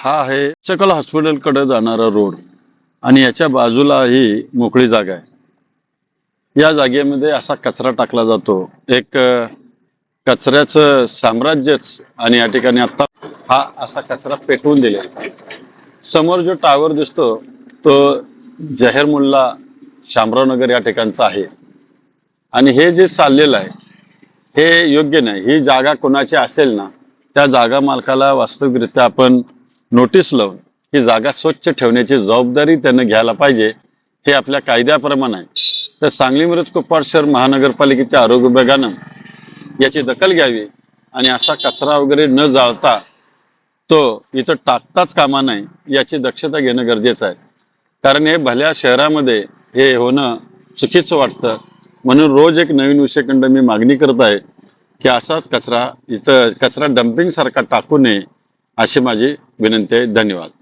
हा आहे सकल हॉस्पिटलकडे जाणारा रोड. आणि याच्या बाजूला ही मोकळी जागा आहे. या जागेमध्ये असा कचरा टाकला जातो. एक कचऱ्याचं साम्राज्यच आणि या ठिकाणी आता हा असा कचरा पेटवून दिलेला आहे. समोर जो टावर दिसतो तो जहेर मुल्ला शामराव नगर या ठिकाणचा आहे. आणि हे जे चाललेलं आहे हे योग्य नाही. ही जागा कोणाची असेल ना त्या जागा मालकाला वास्तविकरित्या आपण नोटीस लावून ही जागा स्वच्छ ठेवण्याची जबाबदारी त्यांना घ्यायला पाहिजे हे आपल्या कायद्याप्रमाणे आहे. तर सांगली मिरज कुप्पाड शहर महानगरपालिकेच्या आरोग्य विभागानं याची दखल घ्यावी आणि असा कचरा वगैरे न जाळता तो इथं टाकताच कामा नाही याची दक्षता घेणं गरजेचं आहे. कारण हे भल्या शहरामध्ये हे होणं चुकीचं वाटतं. म्हणून रोज एक नवीन विषयखंड मी मागणी करत आहे की असाच कचरा इथं कचरा डम्पिंग सारखा टाकू नये अशी माझी विनंती आहे. धन्यवाद.